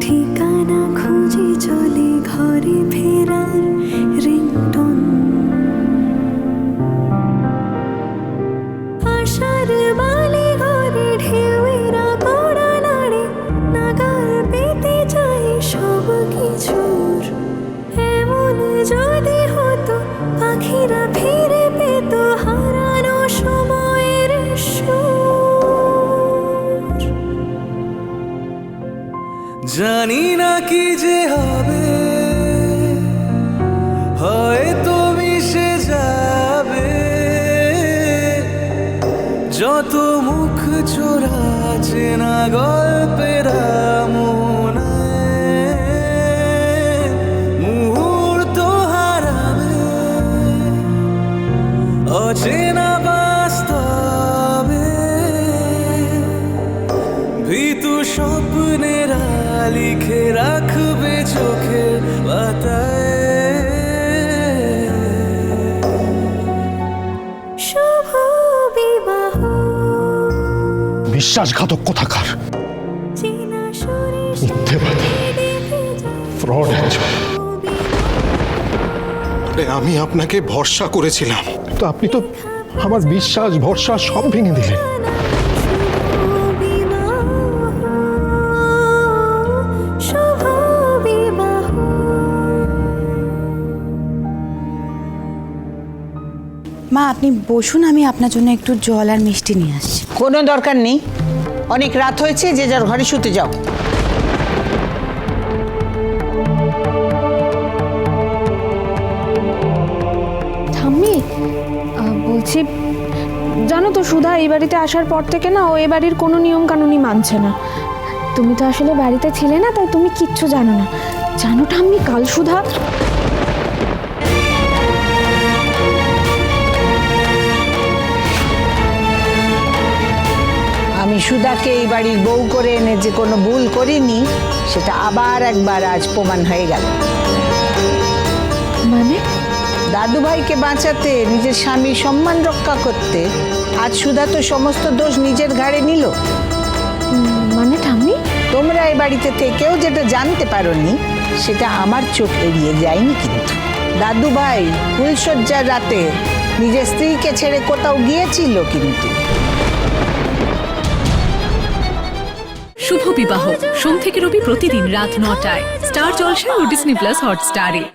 ঠিকানা খুঁজে চলে ঘরে ফেরার আশার ঘরে ঢেউয়েরা নাড়ে পেতে চাই সব এমন যদি হতো পাখিরা ফিরে জানি না কি যে হবে। হয়তো মিশে যাবে। যত মুখ চোরা চেনা গল্পের লিখে রাখবে চোখে পাতায়। বিশ্বাসঘাতক কোথাকার? মিথ্যেবাদী ফ্রড একজন আমি আপনাকে ভরসা করেছিলাম। তো আপনি তো আমার বিশ্বাস ভরসা সব ভেঙে দিলেন। মা আপনি বসুন আমি আপনার জন্য একটু জল আর মিষ্টি নিয়ে আসছি। কোনো দরকার নেই। অনেক রাত হয়েছে যে যার ঘরে শুতে যাও। ঠাম্মি বলছি জানো তো সুধা এই বাড়িতে আসার পর থেকে না ও এ বাড়ির কোনো নিয়ম কানুনই মানছে না। তুমি তো আসলে বাড়িতে ছিলে না তাই তুমি কিচ্ছু জানো না। জানো ঠাম্মি কাল সুধা আমি সুধাকে এই বাড়ির বউ করে এনে যে কোনো ভুল করিনি সেটা আবার একবার আজ প্রমাণ হয়ে গেল। মানে? দাদু ভাইকে বাঁচাতে নিজের স্বামীর সম্মান রক্ষা করতে আজ সুধা তো সমস্ত দোষ নিজের ঘাড়ে নিল। মানে ঠাম্মি? তোমরা এই বাড়িতে থেকেও যেটা জানতে পারোনি সেটা আমার চোখ এড়িয়ে যায়নি কিন্তু। দাদু ভাই ফুলশয্যার রাতে নিজের স্ত্রীকে ছেড়ে কোথাও গিয়েছিল কিন্তু। শুভ বিবাহ। সোম থেকে রবি প্রতিদিন রাত নটায়। স্টার জলসা ও ডিসনি প্লাস হটস্টারে